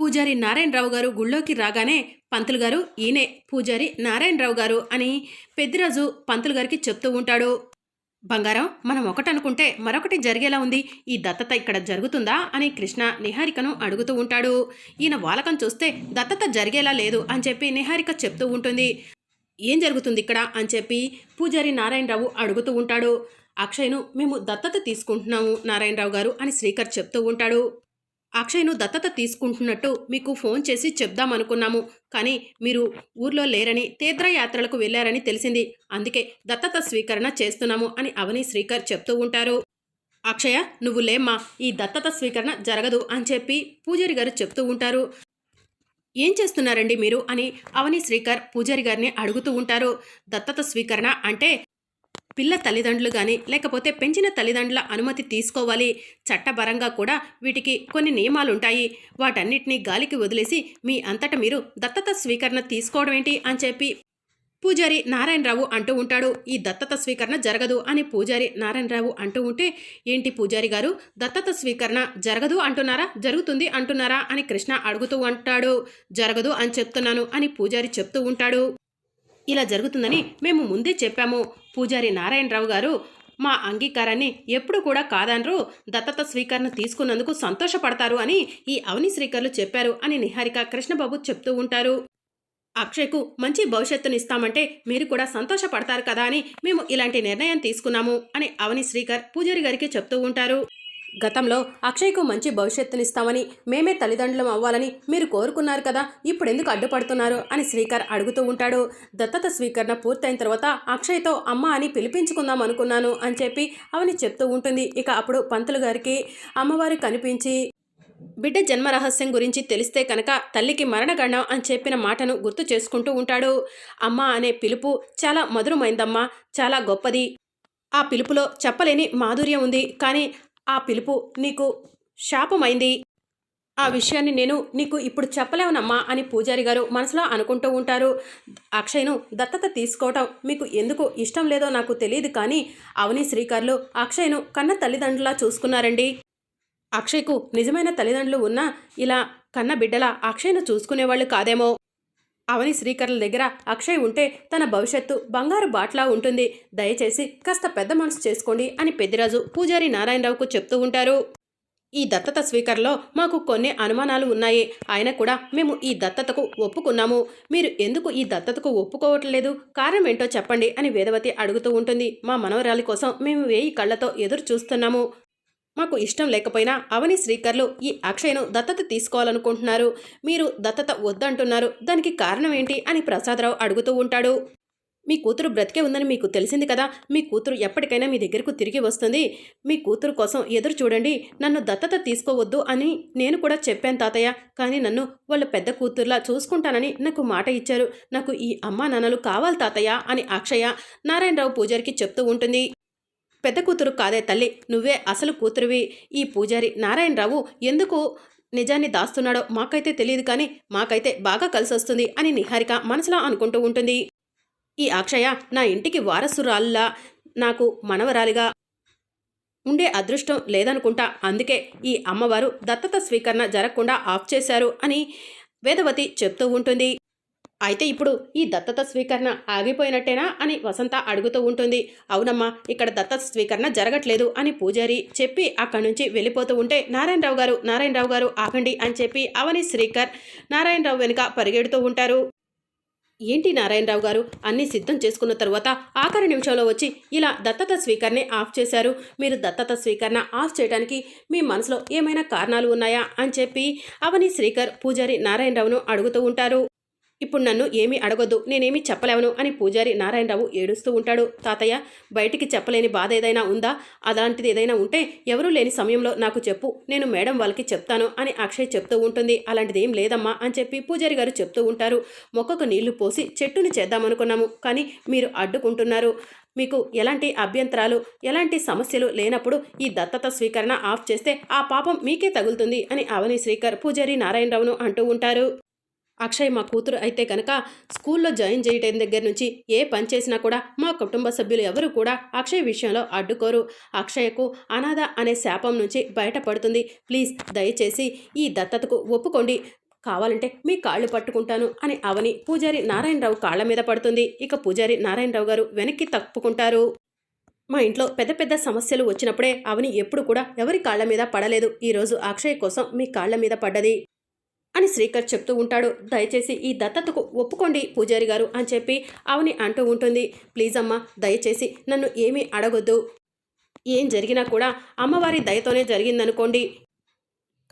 పూజారి నారాయణరావు గారు గుళ్ళోకి రాగానే పంతులు గారు ఈయనే పూజారి నారాయణరావు గారు అని పెద్దిరాజు పంతులు గారికి చెప్తూ ఉంటాడు. బంగారం మనం ఒకటనుకుంటే మరొకటి జరిగేలా ఉంది. ఈ దత్తత ఇక్కడ జరుగుతుందా? అని కృష్ణ నిహారికను అడుగుతూ ఉంటాడు. ఈయన వాలకం చూస్తే దత్తత జరిగేలా లేదు అని చెప్పి నిహారిక చెప్తూ ఉంటుంది. ఏం జరుగుతుంది ఇక్కడ? అని చెప్పి పూజారి నారాయణరావు అడుగుతూ ఉంటాడు. అక్షయ్ను మేము దత్తత తీసుకుంటున్నాము నారాయణరావు గారు అని శ్రీకర్ చెప్తూ ఉంటాడు. అక్షయ్ను దత్తత తీసుకుంటున్నట్టు మీకు ఫోన్ చేసి చెప్దామనుకున్నాము. కానీ మీరు ఊర్లో లేరని తీర్థయాత్రలకు వెళ్ళారని తెలిసింది. అందుకే దత్తత స్వీకరణ చేస్తున్నాము అని అవని శ్రీకర్ చెప్తూ ఉంటారు. అక్షయ నువ్వు లేమ్మా ఈ దత్తత స్వీకరణ జరగదు అని చెప్పి పూజారి గారు చెప్తూ ఉంటారు. ఏం చేస్తున్నారండి మీరు? అని అవని శ్రీకర్ పూజారి గారిని అడుగుతూ ఉంటారు. దత్తత స్వీకరణ అంటే పిల్ల తల్లిదండ్రులు కానీ లేకపోతే పెంచిన తల్లిదండ్రుల అనుమతి తీసుకోవాలి. చట్టపరంగా కూడా వీటికి కొన్ని నియమాలు ఉంటాయి వాటన్నిటినీ గాలికి వదిలేసి మీ అంతట మీరు దత్తత స్వీకరణ తీసుకోవడం ఏంటి అని చెప్పి పూజారి నారాయణరావు అంటూ ఉంటాడు. ఈ దత్తత స్వీకరణ జరగదు అని పూజారి నారాయణరావు అంటూ ఉంటే ఏంటి పూజారి గారు? దత్తత స్వీకరణ జరగదు అంటున్నారా? జరుగుతుంది అంటున్నారా? అని కృష్ణ అడుగుతూ ఉంటాడు. జరగదు అని చెప్తున్నాను అని పూజారి చెప్తూ ఉంటాడు. ఇలా జరుగుతుందని మేము ముందే చెప్పాము. పూజారి నారాయణరావు గారు మా అంగీకారాన్ని ఎప్పుడు కూడా కాదనరు. దత్తత స్వీకరణ తీసుకున్నందుకు సంతోషపడతారు అని ఈ అవని శ్రీకర్లు చెప్పారు అని నిహారిక కృష్ణబాబు చెప్తూ ఉంటారు. అక్షయ్కు మంచి భవిష్యత్తును ఇస్తామంటే మీరు కూడా సంతోషపడతారు కదా అని మేము ఇలాంటి నిర్ణయం తీసుకున్నాము అని అవని శ్రీకర్ పూజారి గారికి చెప్తూ ఉంటారు. గతంలో అక్షయ్కు మంచి భవిష్యత్తునిస్తామని మేమే తల్లిదండ్రులం అవ్వాలని మీరు కోరుకున్నారు కదా ఇప్పుడు ఎందుకు అడ్డుపడుతున్నారు అని శ్రీకర్ అడుగుతూ ఉంటాడు. దత్తత స్వీకరణ పూర్తయిన తర్వాత అక్షయ్తో అమ్మ అని పిలిపించుకుందాం అనుకున్నాను అని చెప్పి అవని చెప్తూ ఉంటుంది. ఇక అప్పుడు పంతులు గారికి అమ్మవారు కనిపించి బిడ్డ జన్మ రహస్యం గురించి తెలిస్తే కనుక తల్లికి మరణగండం అని చెప్పిన మాటను గుర్తు చేసుకుంటూ ఉంటాడు. అమ్మ అనే పిలుపు చాలా మధురమైందమ్మా చాలా గొప్పది. ఆ పిలుపులో చెప్పలేని మాధుర్యం ఉంది. కానీ ఆ పిలుపు నీకు శాపమైంది. ఆ విషయాన్ని నేను నీకు ఇప్పుడు చెప్పలేవనమ్మా అని పూజారి గారు మనసులో అనుకుంటూ ఉంటారు. అక్షయ్ను దత్తత తీసుకోవటం మీకు ఎందుకు ఇష్టం లేదో నాకు తెలియదు కానీ అవని శ్రీకర్లు అక్షయ్ను కన్న తల్లిదండ్రులా చూసుకున్నారండి. అక్షయ్కు నిజమైన తల్లిదండ్రులు ఉన్నా ఇలా కన్న బిడ్డలా అక్షయ్ను చూసుకునేవాళ్ళు కాదేమో. అవని శ్రీకర్ల దగ్గర అక్షయ్ ఉంటే తన భవిష్యత్తు బంగారు బాట్లా ఉంటుంది. దయచేసి కాస్త పెద్ద మనసు చేసుకోండి అని పెద్దిరాజు పూజారి నారాయణరావుకు చెప్తూ ఉంటారు. ఈ దత్తత స్వీకర్లో మాకు కొన్ని అనుమానాలు ఉన్నాయి. ఆయన కూడా మేము ఈ దత్తతకు ఒప్పుకున్నాము. మీరు ఎందుకు ఈ దత్తతకు ఒప్పుకోవట్లేదు? కారణం ఏంటో చెప్పండి అని వేదవతి అడుగుతూ ఉంటుంది. మా మనవరాలి కోసం మేము వేయి కళ్ళతో ఎదురు చూస్తున్నాము మాకు ఇష్టం లేకపోయినా అవని శ్రీకర్లు ఈ అక్షయ్ను దత్తత తీసుకోవాలనుకుంటున్నారు. మీరు దత్తత వద్దంటున్నారు. దానికి కారణం ఏంటి అని ప్రసాదరావు అడుగుతూ ఉంటాడు. మీ కూతురు బ్రతికే ఉందని మీకు తెలిసింది కదా. మీ కూతురు ఎప్పటికైనా మీ దగ్గరకు తిరిగి వస్తుంది. మీ కూతురు కోసం ఎదురు చూడండి. నన్ను దత్తత తీసుకోవద్దు అని నేను కూడా చెప్పాను తాతయ్య. కానీ నన్ను వాళ్ళ పెద్ద కూతురులా చూసుకుంటానని నాకు మాట ఇచ్చారు. నాకు ఈ అమ్మా నాన్నలు కావాలి తాతయ్య అని అక్షయ నారాయణరావు పూజారికి చెప్తూ ఉంటుంది. పెద్ద కూతురు కాదే తల్లి నువ్వే అసలు కూతురువి. ఈ పూజారి నారాయణరావు ఎందుకు నిజాన్ని దాస్తున్నాడో మాకైతే తెలియదు కానీ మాకైతే బాగా కలిసి వస్తుంది అని నిహారిక మనసులో అనుకుంటూ ఉంటుంది. ఈ అక్షయ నా ఇంటికి వారసురాల్లా నాకు మనవరాలిగా ఉండే అదృష్టం లేదనుకుంటా. అందుకే ఈ అమ్మవారు దత్తత స్వీకరణ జరగకుండా ఆఫ్ చేశారు అని వేదవతి చెప్తూ ఉంటుంది. అయితే ఇప్పుడు ఈ దత్తత స్వీకరణ ఆగిపోయినట్టేనా అని వసంత అడుగుతూ ఉంటుంది. అవునమ్మా ఇక్కడ దత్తత స్వీకరణ జరగట్లేదు అని పూజారి చెప్పి అక్కడి నుంచి వెళ్ళిపోతూ ఉంటే నారాయణరావు గారు నారాయణరావు గారు ఆగండి అని చెప్పి అవని శ్రీకర్ నారాయణరావు వెనుక పరిగెడుతూ ఉంటారు. ఏంటి నారాయణరావు గారు? అన్నీ సిద్ధం చేసుకున్న తరువాత ఆఖరి నిమిషంలో వచ్చి ఇలా దత్తత స్వీకరణని ఆఫ్ చేశారు. మీరు దత్తత స్వీకరణ ఆఫ్ చేయడానికి మీ మనసులో ఏమైనా కారణాలు ఉన్నాయా? అని చెప్పి అవని శ్రీకర్ పూజారి నారాయణరావును అడుగుతూ ఉంటారు. ఇప్పుడు నన్ను ఏమీ అడగొద్దు నేనేమీ చెప్పలేవను అని పూజారి నారాయణరావు ఏడుస్తూ ఉంటాడు. తాతయ్య బయటికి చెప్పలేని బాధ ఏదైనా ఉందా? అలాంటిది ఏదైనా ఉంటే ఎవరూ లేని సమయంలో నాకు చెప్పు నేను మేడం వాళ్ళకి చెప్తాను అని అక్షయ్ చెప్తూ ఉంటుంది. అలాంటిది ఏం లేదమ్మా అని చెప్పి పూజారి గారు చెప్తూ ఉంటారు. మొక్కకు నీళ్ళు పోసి చెట్టుని చేద్దామనుకున్నాము కానీ మీరు అడ్డుకుంటున్నారు. మీకు ఎలాంటి అభ్యంతరాలు ఎలాంటి సమస్యలు లేనప్పుడు ఈ దత్తత స్వీకరణ ఆఫ్ చేస్తే ఆ పాపం మీకే తగులుతుంది అని అవని శ్రీకర్ పూజారి నారాయణరావును అంటూ ఉంటారు. అక్షయ్ మా కూతురు అయితే కనుక స్కూల్లో జాయిన్ చేయటం దగ్గర నుంచి ఏ పని చేసినా కూడా మా కుటుంబ సభ్యులు ఎవరు కూడా అక్షయ్ విషయంలో అడ్డుకోరు. అక్షయ్కు అనాథ అనే శాపం నుంచి బయటపడుతుంది. ప్లీజ్ దయచేసి ఈ దత్తతకు ఒప్పుకోండి. కావాలంటే మీ కాళ్ళు పట్టుకుంటాను అని అవని పూజారి నారాయణరావు కాళ్ళ మీద పడుతుంది. ఇక పూజారి నారాయణరావు గారు వెనక్కి తప్పుకుంటారు. మా ఇంట్లో పెద్ద పెద్ద సమస్యలు వచ్చినప్పుడే అవని ఎప్పుడు కూడా ఎవరి కాళ్ళ మీద పడలేదు. ఈరోజు అక్షయ్ కోసం మీ కాళ్ళ మీద పడ్డది. అని శ్రీకర్ చెప్తూ ఉంటాడు. దయచేసి ఈ దత్తతకు ఒప్పుకోండి పూజారి గారు అని చెప్పి అవని అంటూ ఉంటుంది. ప్లీజ్ అమ్మా దయచేసి నన్ను ఏమీ అడగొద్దు. ఏం జరిగినా కూడా అమ్మవారి దయతోనే జరిగిందనుకోండి.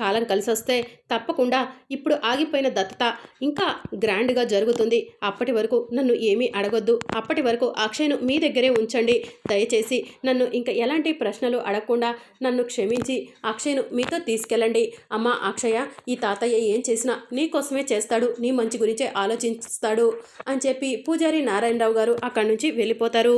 కాలం కలిసి వస్తే తప్పకుండా ఇప్పుడు ఆగిపోయిన దత్తత ఇంకా గ్రాండ్గా జరుగుతుంది. అప్పటి వరకు నన్ను ఏమీ అడగొద్దు. అప్పటి వరకు అక్షయ్ను మీ దగ్గరే ఉంచండి. దయచేసి నన్ను ఇంకా ఎలాంటి ప్రశ్నలు అడగకుండా నన్ను క్షమించి అక్షయ్ను మీతో తీసుకెళ్ళండి. అమ్మ అక్షయ ఈ తాతయ్య ఏం చేసినా నీ కోసమే చేస్తాడు. నీ మంచి గురించే ఆలోచిస్తాడు అని చెప్పి పూజారి నారాయణరావు గారు అక్కడి నుంచి వెళ్ళిపోతారు.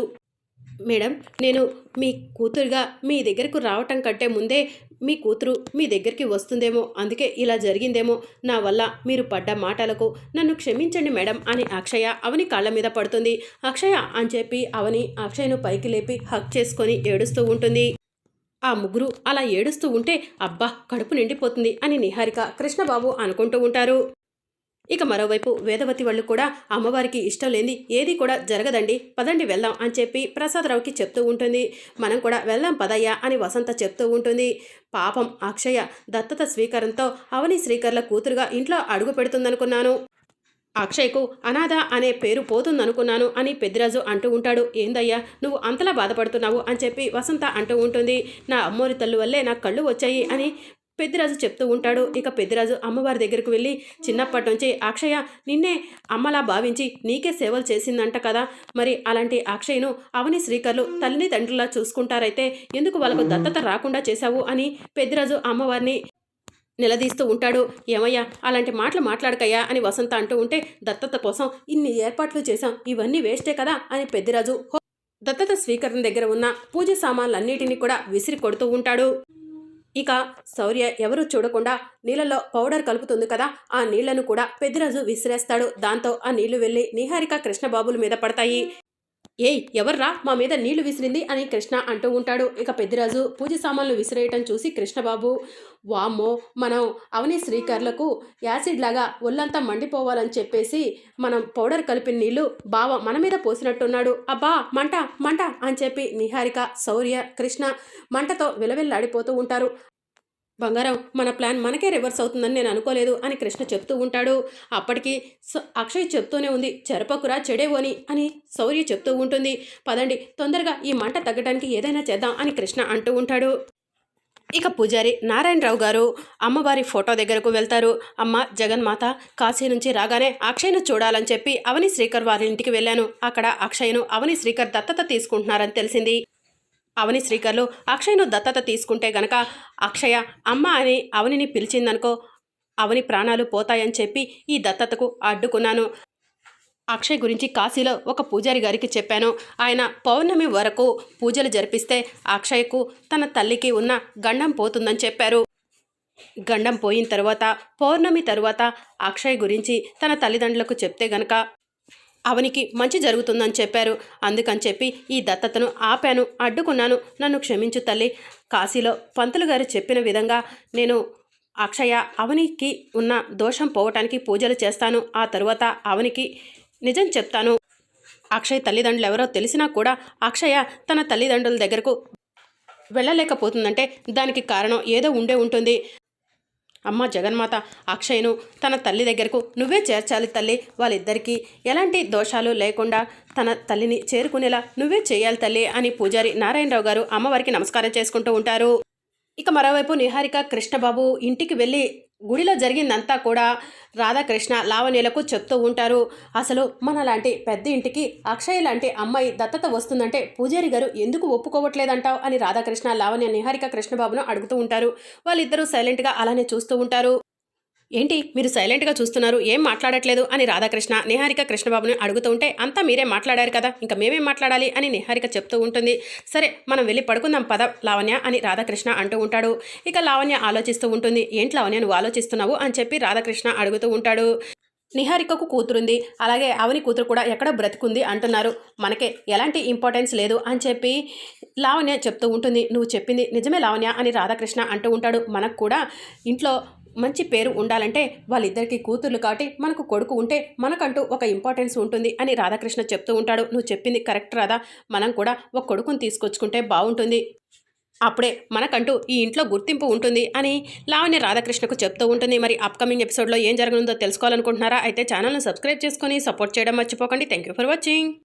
మేడం నేను మీ కూతురుగా మీ దగ్గరకు రావటం కంటే ముందే మీ కూతురు మీ దగ్గరికి వస్తుందేమో అందుకే ఇలా జరిగిందేమో నా వల్ల మీరు పడ్డ మాటలకు నన్ను క్షమించండి మేడం అని అక్షయ అవని కాళ్ళ మీద పడుతుంది. అక్షయ అని చెప్పి అవని అక్షయను పైకి లేపి హక్ చేసుకొని ఏడుస్తూ ఉంటుంది. ఆ ముగ్గురు అలా ఏడుస్తూ ఉంటే అబ్బా కడుపు నిండిపోతుంది అని నిహారిక కృష్ణబాబు అనుకుంటూ ఉంటారు. ఇక మరోవైపు వేదవతి వాళ్ళు కూడా అమ్మవారికి ఇష్టం లేని ఏది కూడా జరగదండి. పదండి వెళ్దాం అని చెప్పి ప్రసాదరావుకి చెప్తూ ఉంటుంది. మనం కూడా వెళ్దాం పదయ్యా అని వసంత చెప్తూ ఉంటుంది. పాపం అక్షయ దత్తత స్వీకారంతో అవని శ్రీకర్ల కూతురుగా ఇంట్లో అడుగు పెడుతుందనుకున్నాను. అక్షయ్కు అనాథ అనే పేరు పోతుందనుకున్నాను అని పెద్దిరాజు అంటూ ఉంటాడు. ఏందయ్యా నువ్వు అంతలా బాధపడుతున్నావు అని చెప్పి వసంత అంటూ ఉంటుంది. నా అమ్మోరి తల్లు వల్లే నా కళ్ళు వచ్చాయి అని పెద్దిరాజు చెప్తూ ఉంటాడు. ఇక పెద్దిరాజు అమ్మవారి దగ్గరకు వెళ్ళి చిన్నప్పటి నుంచి అక్షయ నిన్నే అమ్మలా భావించి నీకే సేవలు చేసిందంట కదా. మరి అలాంటి అక్షయ్ను అవని శ్రీకర్లు తల్లిని తండ్రిలా చూసుకుంటారైతే ఎందుకు వాళ్ళకు దత్తత రాకుండా చేశావు అని పెద్దిరాజు అమ్మవారిని నిలదీస్తూ ఉంటాడు. ఏమయ్యా అలాంటి మాటలు మాట్లాడకయ్యా అని వసంత అంటూ ఉంటే దత్తత కోసం ఇన్ని ఏర్పాట్లు చేశాం ఇవన్నీ వేస్టే కదా అని పెద్దిరాజు దత్తత స్వీకరణ దగ్గర ఉన్న పూజ సామాన్లన్నిటినీ కూడా విసిరి కొడుతూ ఉంటాడు. ఇక శౌర్య ఎవరూ చూడకుండా నీళ్ళలో పౌడర్ కలుపుతుంది కదా ఆ నీళ్ళను కూడా పెద్దిరాజు విసిరేస్తాడు. దాంతో ఆ నీళ్ళు వెళ్ళి నిహారిక కృష్ణబాబుల మీద పడతాయి. ఏయ్ ఎవర్రా? మా మీద నీళ్ళు విసిరింది అని కృష్ణ అంటూ ఉంటాడు. ఇక పెద్దిరాజు పూజ సామాన్లు విసిరేయటం చూసి కృష్ణబాబు వామ్మో మనం అవని శ్రీకర్లకు యాసిడ్ లాగా ఒళ్ళంతా మండిపోవాలని చెప్పేసి మనం పౌడర్ కలిపిన నీళ్ళు బావ మన మీద పోసినట్టున్నాడు. అబ్బా మంట మంట అని చెప్పి నిహారిక శౌర్య కృష్ణ మంటతో విలవిల్లాడిపోతూ ఉంటారు. బంగారం మన ప్లాన్ మనకే రివర్స్ అవుతుందని నేను అనుకోలేదు అని కృష్ణ చెప్తూ ఉంటాడు. అప్పటికి అక్షయ్ చెప్తూనే ఉంది చెరపకురా చెడేవోని అని శౌర్య చెప్తూ ఉంటుంది. పదండి తొందరగా ఈ మంట తగ్గడానికి ఏదైనా చేద్దాం అని కృష్ణ అంటూ ఉంటాడు. ఇక పూజారి నారాయణరావు గారు అమ్మవారి ఫోటో దగ్గరకు వెళ్తారు. అమ్మ జగన్మాత కాశీ నుంచి రాగానే అక్షయ్ను చూడాలని చెప్పి అవని శ్రీకర్ వారి ఇంటికి వెళ్ళాను. అక్కడ అక్షయ్ను అవని శ్రీకర్ దత్తత తీసుకుంటున్నారని తెలిసింది. అవని శ్రీకర్లు అక్షయ్ను దత్తత తీసుకుంటే గనక అక్షయ అమ్మ అని అవనిని పిలిచిందనుకో అవని ప్రాణాలు పోతాయని చెప్పి ఈ దత్తతకు అడ్డుకున్నాను. అక్షయ్ గురించి కాశీలో ఒక పూజారి గారికి చెప్పాను. ఆయన పౌర్ణమి వరకు పూజలు జరిపిస్తే అక్షయ్కు తన తల్లికి ఉన్న గండం పోతుందని చెప్పారు. గండం పోయిన తర్వాత పౌర్ణమి తరువాత అక్షయ్ గురించి తన తల్లిదండ్రులకు చెప్తే గనక అవనికి మంచి జరుగుతుందని చెప్పారు. అందుకని చెప్పి ఈ దత్తతను ఆపాను అడ్డుకున్నాను. నన్ను క్షమించు తల్లి. కాశీలో పంతులు గారు చెప్పిన విధంగా నేను అక్షయ అవనికి ఉన్న దోషం పోవటానికి పూజలు చేస్తాను. ఆ తరువాత అవనికి నిజం చెప్తాను. అక్షయ్ తల్లిదండ్రులు ఎవరో తెలిసినా కూడా అక్షయ తన తల్లిదండ్రుల దగ్గరకు వెళ్ళలేకపోతుందంటే దానికి కారణం ఏదో ఉండే ఉంటుంది. అమ్మ జగన్మాత అక్షయ్ను తన తల్లి దగ్గరకు నువ్వే చేర్చాలి తల్లి వాళ్ళిద్దరికీ. ఎలాంటి దోషాలు లేకుండా తన తల్లిని చేరుకునేలా నువ్వే చేయాలి తల్లి అని పూజారి నారాయణరావు గారు అమ్మవారికి నమస్కారం చేసుకుంటూ ఉంటారు. ఇక మరోవైపు నిహారిక కృష్ణబాబు ఇంటికి వెళ్ళి గుడిలో జరిగిందంతా కూడా రాధాకృష్ణ లావణ్యలకు చెప్తూ ఉంటారు. అసలు మన లాంటి పెద్ద ఇంటికి అక్షయ్ లాంటి అమ్మాయి దత్తత వస్తుందంటే పూజారి గారు ఎందుకు ఒప్పుకోవట్లేదంటావు అని రాధాకృష్ణ లావణ్య నిహారిక కృష్ణబాబును అడుగుతూ ఉంటారు. వాళ్ళిద్దరూ సైలెంట్గా అలానే చూస్తూ ఉంటారు. ఏంటి మీరు సైలెంట్గా చూస్తున్నారు? ఏం మాట్లాడట్లేదు? అని రాధాకృష్ణ నిహారిక కృష్ణబాబుని అడుగుతూ ఉంటే అంతా మీరే మాట్లాడారు కదా ఇంకా మేమేం మాట్లాడాలి? అని నిహారిక చెప్తూ ఉంటుంది. సరే మనం వెళ్ళి పడుకుందాం పద లావణ్య అని రాధాకృష్ణ అంటూ ఉంటాడు. ఇక లావణ్య ఆలోచిస్తూ ఉంటుంది. ఏంటి లావణ్య నువ్వు ఆలోచిస్తున్నావు? అని చెప్పి రాధాకృష్ణ అడుగుతూ ఉంటాడు. నిహారికకు కూతురుంది. అలాగే అవని కూతురు కూడా ఎక్కడో బ్రతుకుంది అంటున్నారు. మనకే ఎలాంటి ఇంపార్టెన్స్ లేదు అని చెప్పి లావణ్య చెప్తూ ఉంటుంది. నువ్వు చెప్పింది నిజమే లావణ్య అని రాధాకృష్ణ అంటూ ఉంటాడు. మనకు కూడా ఇంట్లో మంచి పేరు ఉండాలంటే వాళ్ళిద్దరికి కూతుర్లు కాబట్టి మనకు కొడుకు ఉంటే మనకంటూ ఒక ఇంపార్టెన్స్ ఉంటుంది అని రాధాకృష్ణ చెప్తూ ఉంటాడు. నువ్వు చెప్పింది కరెక్ట్ రాదా మనం కూడా ఒక కొడుకుని తీసుకొచ్చుకుంటే బాగుంటుంది. అప్పుడే మనకంటూ ఈ ఇంట్లో గుర్తింపు ఉంటుంది అని లావణ్య రాధాకృష్ణకు చెప్తూ ఉంటుంది. మరి అప్కమింగ్ ఎపిసోడ్లో ఏం జరగనుందో తెలుసుకోవాలనుకుంటున్నారా? అయితే ఛానల్ను సబ్స్క్రైబ్ చేసుకొని సపోర్ట్ చేయడం మర్చిపోకండి. Thank you for watching